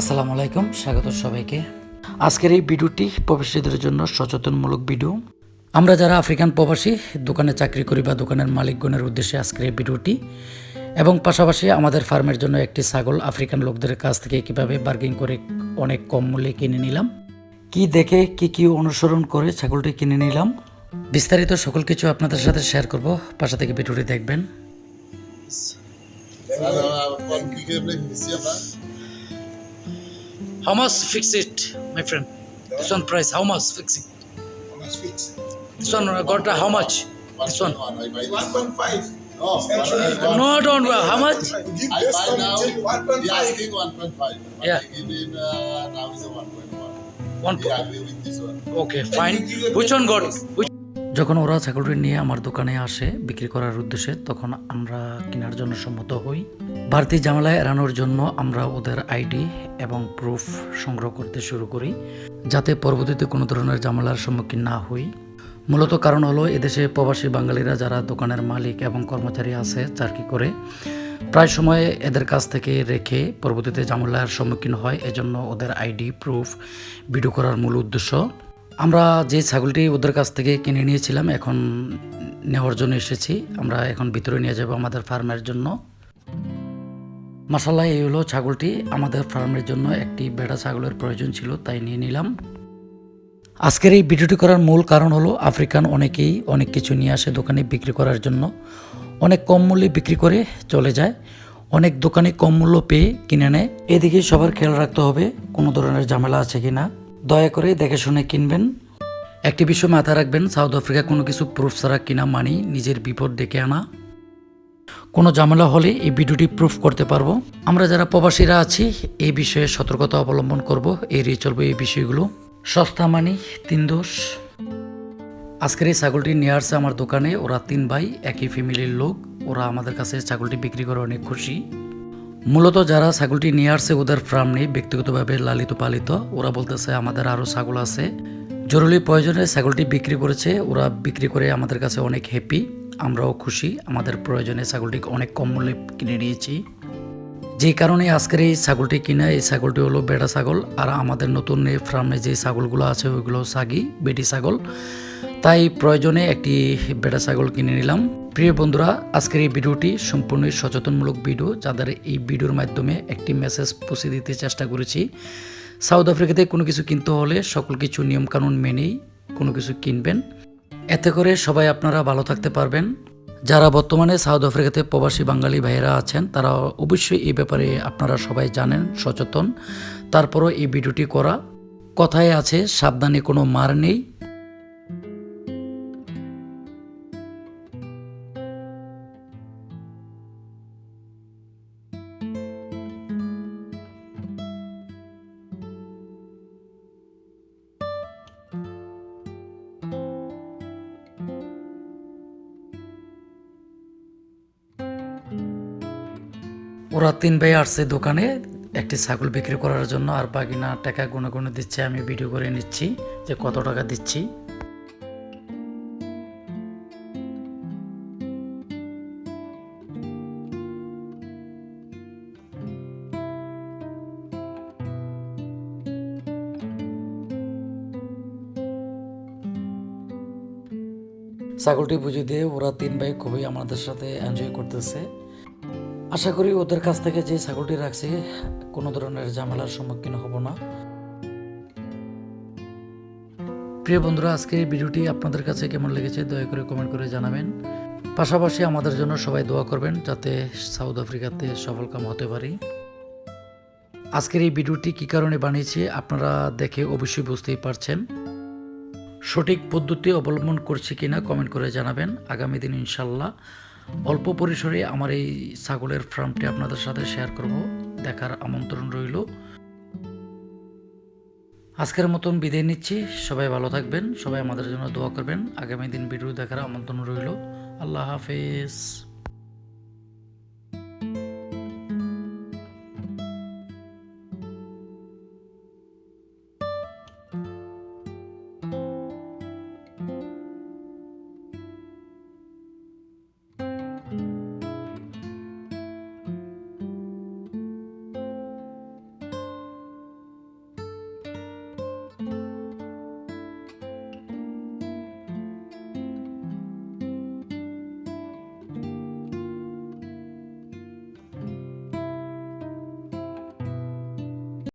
আসসালামু আলাইকুম, স্বাগত সবাইকে। আজকের এই ভিডিওটি প্রবাসীদের জন্য সচেতনমূলক ভিডিও। আমরা যারা আফ্রিকান প্রবাসী, দোকানে চাকরি করি বা দোকানের মালিকগণের উদ্দেশ্যে আজকের এই ভিডিওটি, এবং পাশাপাশি আমাদের ফার্মের জন্য একটি ছাগল আফ্রিকান লোকদের কাছ থেকে কীভাবে বার্গিং করে অনেক কম মূল্যে কিনে নিলাম, কি দেখে কি কি অনুসরণ করে ছাগলটি কিনে নিলাম, বিস্তারিত সকল কিছু আপনাদের সাথে শেয়ার করব। পাশা থেকে ভিডিওটি দেখবেন। How much fix it, my friend? This one price, how much fix it? Let's fix. This one uh, got uh, how much? This one. I buy 1.5. No, Actually, I, don't. Uh, how much? To give I this buy now. community He 1.5. asking 1.5. Yeah. I give him uh, now is a 1.1. One. He agree with this one. Okay, fine. Which one got? Which? যখন ওরা ছাগলটি নিয়ে আমার দোকানে আসে বিক্রি করার উদ্দেশ্যে, তখন আমরা কেনার জন্য সম্মত হই। বাড়তি ঝামেলা এড়ানোর জন্য আমরা ওদের আইডি এবং প্রুফ সংগ্রহ করতে শুরু করি, যাতে পরবর্তীতে কোনো ধরনের ঝামেলার সম্মুখীন না হই। মূলত কারণ হলো, এদেশে প্রবাসী বাঙালিরা যারা দোকানের মালিক এবং কর্মচারী আছে চাকরি করে, প্রায় সময় এদের কাছ থেকে রেখে পরবর্তীতে ঝামেলার সম্মুখীন হয়। এজন্য ওদের আইডি, প্রুফ, ভিডিও করার মূল উদ্দেশ্য। আমরা যে ছাগলটি ওদের কাছ থেকে কিনে নিয়েছিলাম, এখন নেওয়ার জন্য এসেছি। আমরা এখন ভিতরে নিয়ে যাব আমাদের ফার্মের জন্য। মাসাল্লাহ এই হলো ছাগলটি। আমাদের ফার্মের জন্য একটি বেড়া ছাগলের প্রয়োজন ছিল, তাই নিয়ে নিলাম। আজকের এই ভিডিওটি করার মূল কারণ হলো, আফ্রিকান অনেকেই অনেক কিছু নিয়ে আসে দোকানে বিক্রি করার জন্য। অনেক কম মূল্যে বিক্রি করে চলে যায়। অনেক দোকানে কম মূল্য পেয়ে কিনে নেয়। এদিকে সবার খেয়াল রাখতে হবে, কোনো ধরনের ঝামেলা আছে কিনা। দয়া করে দেখে শুনে কিনবেন। একটি বিষয় মাথায় রাখবেন, সাউথ আফ্রিকা কোনো কিছু প্রুফ ছাড়া কিনা মানি নিজের বিপদ ডেকে আনা। কোনো ঝামেলা হলে এই ভিডিওটি প্রুফ করতে পারব। আমরা যারা প্রবাসীরা আছি, এই বিষয়ে সতর্কতা অবলম্বন করব এড়িয়ে চলবো এই বিষয়গুলো। সস্তা মানি, তিন দোষ। আজকের এই ছাগলটি নিয়ে আসছে আমার দোকানে, ওরা তিন ভাই, একই ফ্যামিলির লোক, ওরা আমাদের কাছে ছাগলটি বিক্রি করে অনেক খুশি। মূলত যারা ছাগলটি নিয়ে আসছে, ওদের ফার্ম নেই, ব্যক্তিগতভাবে লালিত পালিত। ওরা বলতেছে, আমাদের আরও ছাগল আছে। জরুরি প্রয়োজনে ছাগলটি বিক্রি করেছে। ওরা বিক্রি করে আমাদের কাছে অনেক হ্যাপি আমরাও খুশি। আমাদের প্রয়োজনে ছাগলটি অনেক কম মূল্যে কিনে নিয়েছি। যে কারণে আজকের এই ছাগলটি কিনা, এই ছাগলটি হলো বেড়া ছাগল। আর আমাদের নতুন ফার্মে যে ছাগলগুলো আছে, ওইগুলো সাগি, বেটি ছাগল। তাই প্রয়োজনে একটি বেড়া ছাগল কিনে নিলাম। প্রিয় বন্ধুরা, আজকের এই ভিডিওটি সম্পূর্ণই সচেতনমূলক ভিডিও, যাদের এই ভিডিওর মাধ্যমে একটি মেসেজ পৌঁছে দিতে চেষ্টা করেছি। সাউথ আফ্রিকাতে কোনো কিছু কিনতে হলে সকল কিছু নিয়মকানুন মেনেই কোনো কিছু কিনবেন। এতে করে সবাই আপনারা ভালো থাকতে পারবেন। যারা বর্তমানে সাউথ আফ্রিকাতে প্রবাসী বাঙালি ভাইয়েরা আছেন, তারা অবশ্যই এই ব্যাপারে আপনারা সবাই জানেন, সচেতন। তারপরও এই ভিডিওটি করা। কথায় আছে, সাবধানে কোনো মার নেই। ওরা তিন ভাই আসছে দোকানে একটি ছাগল বিক্রি করার জন্য আর বাকি না টাকা গুনে গুনে দিচ্ছে, আমি ভিডিও করে নিচ্ছি যে কত টাকা দিচ্ছি। ছাগলটি বুঝিয়ে দিয়ে ওরা তিন ভাই খুবই আমাদের সাথে এনজয় করতেছে। আশা করি ওদের কাছ থেকে যে ছাগলটি রাখছি, কোনো ধরনের ঝামেলার সম্মুখীন হব না। প্রিয় বন্ধুরা আজকে এই ভিডিওটি আপনাদের কাছে কেমন লেগেছে দয়া করে কমেন্ট করে জানাবেন। পাশাপাশি আমাদের জন্য সবাই দোয়া করবেন যাতে সাউথ আফ্রিকাতে সফল সফলকাম হতে পারি। আজকের এই ভিডিওটি কী কারণে বানিয়েছি আপনারা দেখে অবশ্যই বুঝতেই পারছেন। সঠিক পদ্ধতি অবলম্বন করছি কিনা কমেন্ট করে জানাবেন। আগামী দিন ইনশাল্লাহ অল্প পরিসরে আমার এই ছাগলের ফার্মটি আপনাদের সাথে শেয়ার করব। দেখার আমন্ত্রণ রইল। আজকের মতন বিদায় নিচ্ছি। সবাই ভালো থাকবেন, সবাই আমাদের জন্য দোয়া করবেন। আগামী দিন ভিডিও দেখার আমন্ত্রণ রইল। আল্লাহ হাফেজ।